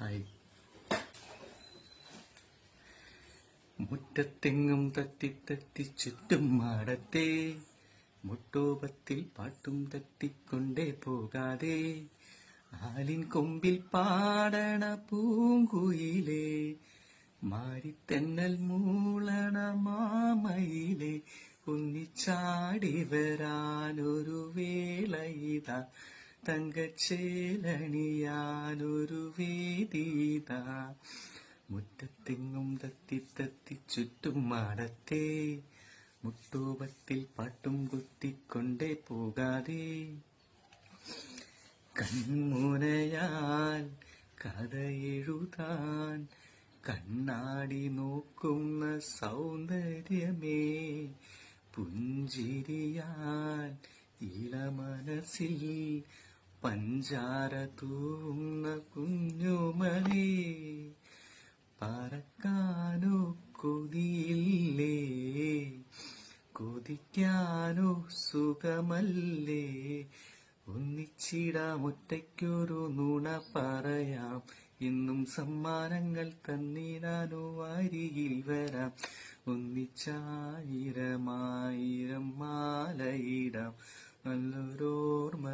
Hi മുറ്റത്തെങ്ങും തത്തി തത്തി ചുറ്റും മാടത്തെ മുട്ടോപത്തിൽ പാട്ടും തട്ടിക്കൊണ്ടേ പോകാതെ. ആലിൻ കൊമ്പിൽ പാടണ പൂങ്കുയിലേ. മാരിത്തെന്നൽ മൂളണ മാമയിലെ. ഒന്നിച്ചാടി വരാനൊരു വേളയിതാ തങ്കച്ചേലണിയാനൊരു വേദീത മുറ്റത്തെങ്ങും തത്തി തത്തി ചുറ്റും മാടത്തെ. മുട്ടൂപത്തിൽ പാട്ടും കുത്തിക്കൊണ്ടേ പോകാതെ. കൺമുനയാൽ കഥയെഴുതാൻ കണ്ണാടി നോക്കുന്ന സൗന്ദര്യമേ. പുഞ്ചിരിയാൽ ഇളമനസിൽ പഞ്ചാര തൂന്ന കുഞ്ഞുമലേ പറക്കാനോ കൊതിയില്ലേ കൊതിക്കാനോ സുഖമല്ലേ? ഒന്നിച്ചിടാം ഒറ്റയ്ക്കൊരു നുണ പറയാം. ഇന്നും സമ്മാനങ്ങൾ തന്നിടാനോ അരികിൽ വരാം. ഒന്നിച്ചായിരമായിരം മാലയിടാം. നല്ലൊരോർമ്മ